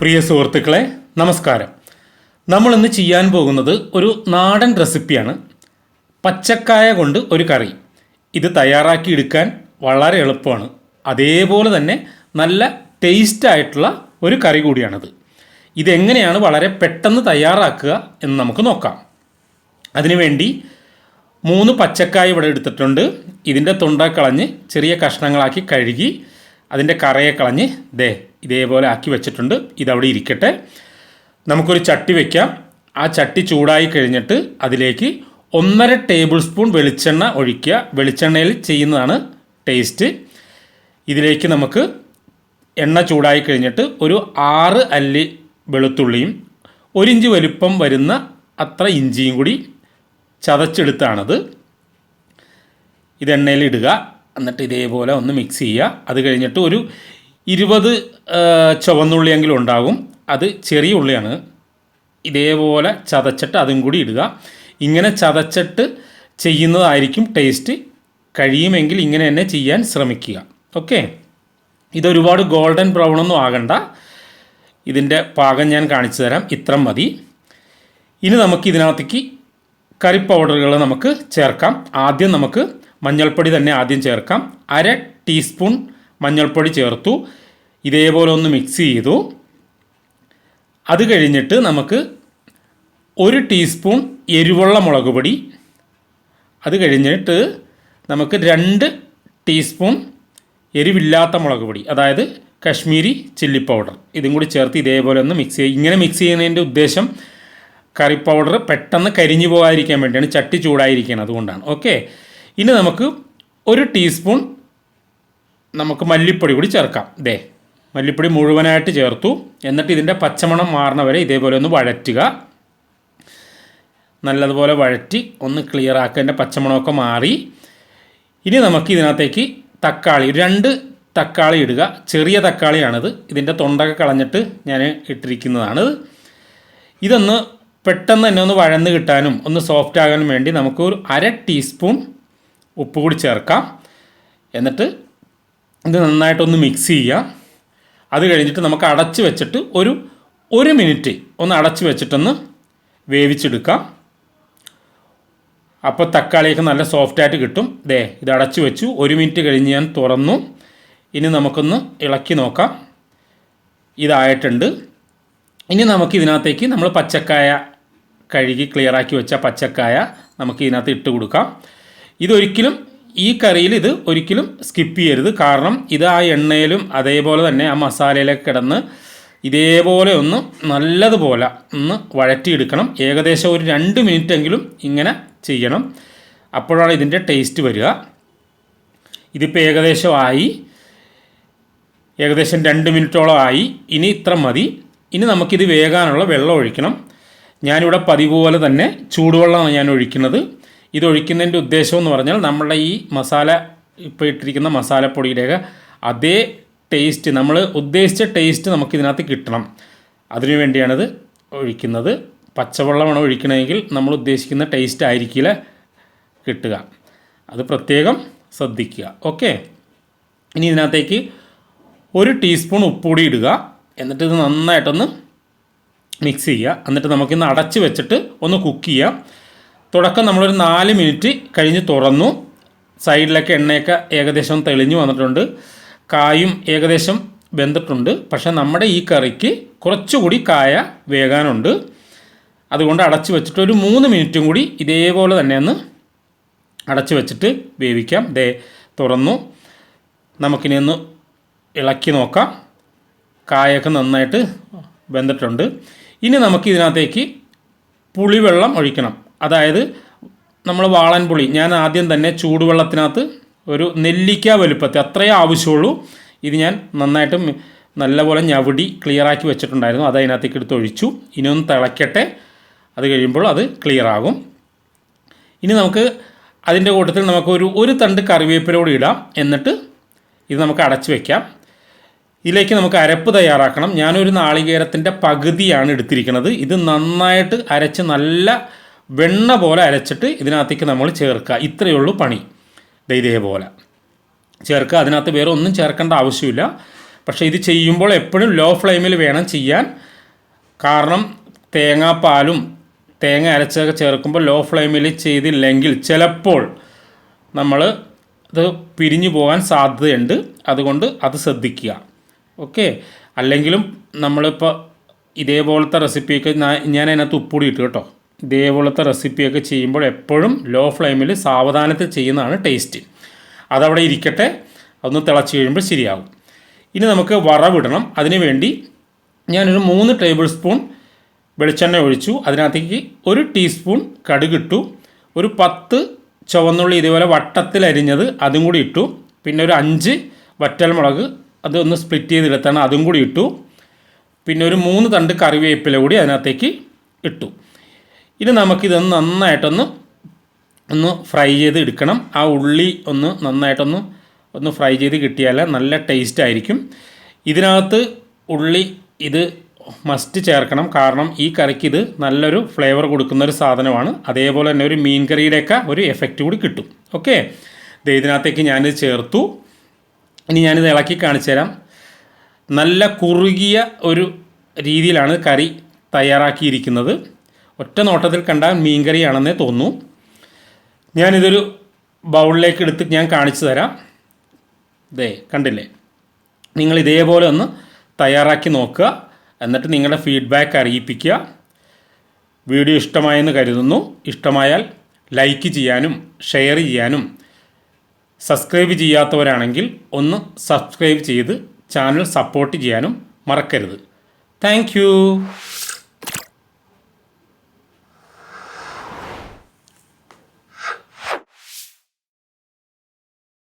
പ്രിയ സുഹൃത്തുക്കളെ നമസ്കാരം. നമ്മൾ ഇന്ന് ചെയ്യാൻ പോകുന്നത് ഒരു നാടൻ റെസിപ്പിയാണ്. പച്ചക്കായ കൊണ്ട് ഒരു കറി. ഇത് തയ്യാറാക്കി എടുക്കാൻ വളരെ എളുപ്പമാണ്. അതേപോലെ തന്നെ നല്ല ടേസ്റ്റ് ആയിട്ടുള്ള ഒരു കറി കൂടിയാണിത്. ഇതെങ്ങനെയാണ് വളരെ പെട്ടെന്ന് തയ്യാറാക്കുക എന്ന് നമുക്ക് നോക്കാം. അതിനുവേണ്ടി മൂന്ന് പച്ചക്കായ ഇവിടെ എടുത്തിട്ടുണ്ട്. ഇതിന്റെ തൊണ്ട കളഞ്ഞ് ചെറിയ കഷ്ണങ്ങളാക്കി കഴുകി അതിന്റെ കറയെ കളഞ്ഞ് ദേ ഇതേപോലെ ആക്കി വെച്ചിട്ടുണ്ട്. ഇതവിടെ ഇരിക്കട്ടെ. നമുക്കൊരു ചട്ടി വെക്കാം. ആ ചട്ടി ചൂടായി കഴിഞ്ഞിട്ട് അതിലേക്ക് ഒന്നര ടേബിൾ സ്പൂൺ വെളിച്ചെണ്ണ ഒഴിക്കുക. വെളിച്ചെണ്ണയിൽ ചെയ്യുന്നതാണ് ടേസ്റ്റ്. ഇതിലേക്ക് നമുക്ക് എണ്ണ ചൂടായി കഴിഞ്ഞിട്ട് ഒരു ആറ് അല്ലി വെളുത്തുള്ളിയും ഒരിഞ്ച് വലുപ്പം വരുന്ന അത്ര ഇഞ്ചിയും കൂടി ചതച്ചെടുത്താണത്. ഇത് എണ്ണയിൽ ഇടുക. എന്നിട്ട് ഇതേപോലെ ഒന്ന് മിക്സ് ചെയ്യുക. അത് കഴിഞ്ഞിട്ട് ഒരു ഇരുപത് ചുവന്നുള്ളിയെങ്കിലും ഉണ്ടാകും. അത് ചെറിയ ഉള്ളിയാണ്. ഇതേപോലെ ചതച്ചിട്ട് അതും കൂടി ഇടുക. ഇങ്ങനെ ചതച്ചിട്ട് ചെയ്യുന്നതായിരിക്കും ടേസ്റ്റ്. കഴിയുമെങ്കിൽ ഇങ്ങനെ തന്നെ ചെയ്യാൻ ശ്രമിക്കുക. ഓക്കെ? ഇതൊരുപാട് ഗോൾഡൻ ബ്രൗൺ ഒന്നും ആകണ്ട. ഇതിന്റെ പാകം ഞാൻ കാണിച്ചു തരാം. ഇത്ര മതി. ഇനി നമുക്ക് ഇതിനകത്തേക്ക് കറി പൗഡറുകൾ നമുക്ക് ചേർക്കാം. ആദ്യം നമുക്ക് മഞ്ഞൾപ്പൊടി തന്നെ ആദ്യം ചേർക്കാം. അര ടീസ്പൂൺ മഞ്ഞൾപ്പൊടി ചേർത്തു. ഇതേപോലെ ഒന്ന് മിക്സ് ചെയ്തു. അത് കഴിഞ്ഞിട്ട് നമുക്ക് ഒരു ടീസ്പൂൺ എരിവുള്ള മുളക് പൊടി. അത് കഴിഞ്ഞിട്ട് നമുക്ക് രണ്ട് ടീസ്പൂൺ എരിവില്ലാത്ത മുളക് പൊടി അതായത് കശ്മീരി ചില്ലി പൗഡർ ഇതും കൂടി ചേർത്ത് ഇതേപോലെ ഒന്ന് മിക്സ് ചെയ്യുക ഇങ്ങനെ മിക്സ് ചെയ്യുന്നതിന്റെ ഉദ്ദേശം കറി പൗഡർ പെട്ടെന്ന് കരിഞ്ഞു പോകാതിരിക്കാൻ വേണ്ടിയാണ് ചട്ടി ചൂടായിരിക്കണം അതുകൊണ്ടാണ് ഓക്കെ ഇനി നമുക്ക് ഒരു ടീസ്പൂൺ നമുക്ക് മല്ലിപ്പൊടി കൂടി ചേർക്കാം. ദേ മല്ലിപ്പൊടി മുഴുവനായിട്ട് ചേർത്തു. എന്നിട്ട് ഇതിന്റെ പച്ചമണം മാറണ വരെ ഇതേപോലെ ഒന്ന് വഴറ്റുക. നല്ലതുപോലെ വഴറ്റി ഒന്ന് ക്ലിയർ ആക്കുക എന്റെ പച്ചമണമൊക്കെ മാറി. ഇനി നമുക്ക് ഇതിനകത്തേക്ക് തക്കാളി രണ്ട് തക്കാളി ഇടുക. ചെറിയ തക്കാളിയാണിത്. ഇതിന്റെ തൊണ്ടൊക്കെ കളഞ്ഞിട്ട് ഞാൻ ഇട്ടിരിക്കുന്നതാണ്. ഇതൊന്ന് പെട്ടെന്ന് തന്നെ ഒന്ന് വഴന്ന് കിട്ടാനും ഒന്ന് സോഫ്റ്റ് ആകാനും വേണ്ടി നമുക്ക് ഒരു അര ടീസ്പൂൺ ഉപ്പ് കൂടി ചേർക്കാം. എന്നിട്ട് ഇത് നന്നായിട്ടൊന്ന് മിക്സ് ചെയ്യുക. അത് കഴിഞ്ഞിട്ട് നമുക്ക് അടച്ച് വെച്ചിട്ട് ഒരു ഒരു മിനിറ്റ് ഒന്ന് അടച്ച് വെച്ചിട്ടൊന്ന് വേവിച്ചെടുക്കാം. അപ്പോൾ തക്കാളിയൊക്കെ നല്ല സോഫ്റ്റായിട്ട് കിട്ടും. ദേ ഇത് അടച്ച് വെച്ചു. ഒരു മിനിറ്റ് കഴിഞ്ഞ് ഞാൻ തുറന്നു. ഇനി നമുക്കൊന്ന് ഇളക്കി നോക്കാം. ഇതായിട്ടുണ്ട്. ഇനി നമുക്ക് ഇതിനകത്തേക്ക് നമ്മൾ പച്ചക്കായ കഴുകി ക്ലിയറാക്കി വെച്ച പച്ചക്കായ നമുക്ക് ഇതിനകത്ത് ഇട്ട് കൊടുക്കാം. ഇതൊരിക്കലും ഈ കറിയിൽ ഇത് ഒരിക്കലും സ്കിപ്പ് ചെയ്യരുത്. കാരണം ഇത് ആ എണ്ണയിലും അതേപോലെ തന്നെ ആ മസാലയിലൊക്കെ കിടന്ന് ഇതേപോലെ ഒന്ന് നല്ലതുപോലെ ഒന്ന് വഴറ്റിയെടുക്കണം. ഏകദേശം ഒരു രണ്ട് മിനിറ്റ് എങ്കിലും ഇങ്ങനെ ചെയ്യണം. അപ്പോഴാണ് ഇതിന്റെ ടേസ്റ്റ് വരിക. ഇതിപ്പോൾ ഏകദേശം ആയി. ഏകദേശം രണ്ട് മിനിറ്റോളം ആയി. ഇനി ഇത്ര മതി. ഇനി നമുക്കിത് വേകാനുള്ള വെള്ളം ഒഴിക്കണം. ഞാനിവിടെ പതിവ് പോലെ തന്നെ ചൂടുവെള്ളമാണ് ഞാൻ ഒഴിക്കുന്നത്. ഇത് ഒഴിക്കുന്നതിന്റെ ഉദ്ദേശം എന്ന് പറഞ്ഞാൽ നമ്മളുടെ ഈ മസാല ഇപ്പോൾ ഇട്ടിരിക്കുന്ന മസാലപ്പൊടിയുടെയൊക്കെ അതേ ടേസ്റ്റ് നമ്മൾ ഉദ്ദേശിച്ച ടേസ്റ്റ് നമുക്ക് ഇതിനകത്ത് കിട്ടണം. അതിനു വേണ്ടിയാണിത് ഒഴിക്കുന്നത്. പച്ചവെള്ളമാണ് ഒഴിക്കണമെങ്കിൽ നമ്മൾ ഉദ്ദേശിക്കുന്ന ടേസ്റ്റ് ആയിരിക്കില്ല കിട്ടുക. അത് പ്രത്യേകം ശ്രദ്ധിക്കുക. ഓക്കെ ഇനി ഇതിനകത്തേക്ക് ഒരു ടീസ്പൂൺ ഉപ്പുപൊടി ഇടുക. എന്നിട്ട് ഇത് നന്നായിട്ടൊന്ന് മിക്സ് ചെയ്യുക. എന്നിട്ട് നമുക്കിന്ന് അടച്ച് വെച്ചിട്ട് ഒന്ന് കുക്ക് ചെയ്യാം. തുടക്കം നമ്മളൊരു നാല് മിനിറ്റ് കഴിഞ്ഞ് തുറന്നു. സൈഡിലൊക്കെ എണ്ണയൊക്കെ ഏകദേശം തെളിഞ്ഞു വന്നിട്ടുണ്ട്. കായും ഏകദേശം വെന്തിട്ടുണ്ട്. പക്ഷേ നമ്മുടെ ഈ കറിക്ക് കുറച്ചുകൂടി കായ വേകാനുണ്ട്. അതുകൊണ്ട് അടച്ച് വെച്ചിട്ട് ഒരു മൂന്ന് മിനിറ്റും കൂടി ഇതേപോലെ തന്നെ ഒന്ന് അടച്ച് വെച്ചിട്ട് വേവിക്കാം. ദേ തുറന്നു. നമുക്കിനി ഒന്ന് ഇളക്കി നോക്കാം. കായൊക്കെ നന്നായിട്ട് വെന്തിട്ടുണ്ട്. ഇനി നമുക്ക് ഇതിനകത്തേക്ക് പുളിവെള്ളം ഒഴിക്കണം. അതായത് നമ്മൾ വാളൻപുളി ഞാൻ ആദ്യം തന്നെ ചൂടുവെള്ളത്തിനകത്ത് ഒരു നെല്ലിക്ക വലുപ്പത്തിൽ അത്രയേ ആവശ്യമുള്ളൂ. ഇത് ഞാൻ നന്നായിട്ട് നല്ലപോലെ ഞവടി ക്ലിയറാക്കി വെച്ചിട്ടുണ്ടായിരുന്നു. അത് അതിനകത്തേക്ക് എടുത്ത് ഒഴിച്ചു. ഇനി ഒന്ന് തിളയ്ക്കട്ടെ അത് കഴിയുമ്പോൾ അത് ക്ലിയർ ആകും. ഇനി നമുക്ക് അതിന്റെ കൂട്ടത്തിൽ നമുക്ക് ഒരു ഒരു തണ്ട് കൂടി ഇടാം. എന്നിട്ട് ഇത് നമുക്ക് അടച്ചു വയ്ക്കാം ഇതിലേക്ക് നമുക്ക് അരപ്പ് തയ്യാറാക്കണം. ഞാനൊരു നാളികേരത്തിന്റെ പകുതിയാണ് എടുത്തിരിക്കുന്നത്. ഇത് നന്നായിട്ട് അരച്ച് നല്ല വെണ്ണ പോലെ അരച്ചിട്ട് ഇതിനകത്തേക്ക് നമ്മൾ ചേർക്കുക. ഇത്രയേ ഉള്ളൂ പണി. ഇതേപോലെ ചേർക്കുക. അതിനകത്ത് വേറെ ഒന്നും ചേർക്കേണ്ട ആവശ്യമില്ല. പക്ഷേ ഇത് ചെയ്യുമ്പോൾ എപ്പോഴും ലോ ഫ്ലെയിമിൽ വേണം ചെയ്യാൻ. കാരണം തേങ്ങാപ്പാലും തേങ്ങ അരച്ചൊക്കെ ചേർക്കുമ്പോൾ ലോ ഫ്ലെയിമിൽ ചെയ്തില്ലെങ്കിൽ ചിലപ്പോൾ നമ്മൾ ഇത് പിരിഞ്ഞു പോകാൻ സാധ്യതയുണ്ട്. അതുകൊണ്ട് അത് ശ്രദ്ധിക്കുക. ഓക്കെ? അല്ലെങ്കിലും നമ്മളിപ്പോൾ ഇതേപോലത്തെ റെസിപ്പിയൊക്കെ ഞാൻ അതിനകത്ത് ഉപ്പൂടി ഇട്ടു കേട്ടോ. ഇതേപോലത്തെ റെസിപ്പിയൊക്കെ ചെയ്യുമ്പോൾ എപ്പോഴും ലോ ഫ്ലെയിമിൽ സാവധാനത്തിൽ ചെയ്യുന്നതാണ് ടേസ്റ്റ്. അതവിടെ ഇരിക്കട്ടെ അതൊന്ന് തിളച്ച് കഴിയുമ്പോൾ ശരിയാകും. ഇനി നമുക്ക് വറവിടണം. അതിന് വേണ്ടി ഞാനൊരു മൂന്ന് ടേബിൾ സ്പൂൺ വെളിച്ചെണ്ണ ഒഴിച്ചു. അതിനകത്തേക്ക് ഒരു ടീസ്പൂൺ കടുകിട്ടു ഒരു പത്ത് ചുവന്നുള്ളി ഇതേപോലെ വട്ടത്തിൽ അരിഞ്ഞത് അതും കൂടി ഇട്ടു. പിന്നെ ഒരു അഞ്ച് വറ്റൽമുളക് അതൊന്ന് സ്പ്ലിറ്റ് ചെയ്തെടുത്താണ് അതും കൂടി ഇട്ടു. പിന്നെ ഒരു മൂന്ന് തണ്ട് കറിവേപ്പില കൂടി അതിനകത്തേക്ക് ഇട്ടു. ഇനി നമുക്കിതൊന്ന് നന്നായിട്ടൊന്ന് ഒന്ന് ഫ്രൈ ചെയ്ത് എടുക്കണം. ആ ഉള്ളി ഒന്ന് നന്നായിട്ടൊന്ന് ഒന്ന് ഫ്രൈ ചെയ്ത് കിട്ടിയാൽ നല്ല ടേസ്റ്റ് ആയിരിക്കും. ഇതിനകത്ത് ഉള്ളി ഇത് മസ്റ്റ് ചേർക്കണം. കാരണം ഈ കറിക്ക് ഇത് നല്ലൊരു ഫ്ലേവർ കൊടുക്കുന്ന ഒരു സാധനമാണ്. അതേപോലെ തന്നെ ഒരു മീൻ കറിയുടെയൊക്കെ ഒരു എഫക്റ്റ് കൂടി കിട്ടും. ഓക്കെ ഇതിനകത്തേക്ക് ഞാനിത് ചേർത്തു. ഇനി ഞാനിത് ഇളക്കി കാണിച്ചു തരാം. നല്ല കുറുകിയ ഒരു രീതിയിലാണ് കറി തയ്യാറാക്കിയിരിക്കുന്നത്. ഒറ്റ നോട്ടത്തിൽ കണ്ടാൽ മീൻകറിയാണെന്നേ തോന്നൂ ഞാനിതൊരു ബൗളിലേക്ക് എടുത്ത് ഞാൻ കാണിച്ചു തരാം. ദേ കണ്ടില്ലേ? നിങ്ങൾ ഇതേപോലെ ഒന്ന് തയ്യാറാക്കി നോക്കുക. എന്നിട്ട് നിങ്ങളുടെ ഫീഡ്ബാക്ക് അറിയിപ്പിക്കുക. വീഡിയോ ഇഷ്ടമായെന്ന് കരുതുന്നു. ഇഷ്ടമായാൽ ലൈക്ക് ചെയ്യാനും ഷെയർ ചെയ്യാനും. സബ്സ്ക്രൈബ് ചെയ്യാത്തവരാണെങ്കിൽ ഒന്ന് സബ്സ്ക്രൈബ് ചെയ്ത് ചാനൽ സപ്പോർട്ട് ചെയ്യാനും മറക്കരുത്. താങ്ക്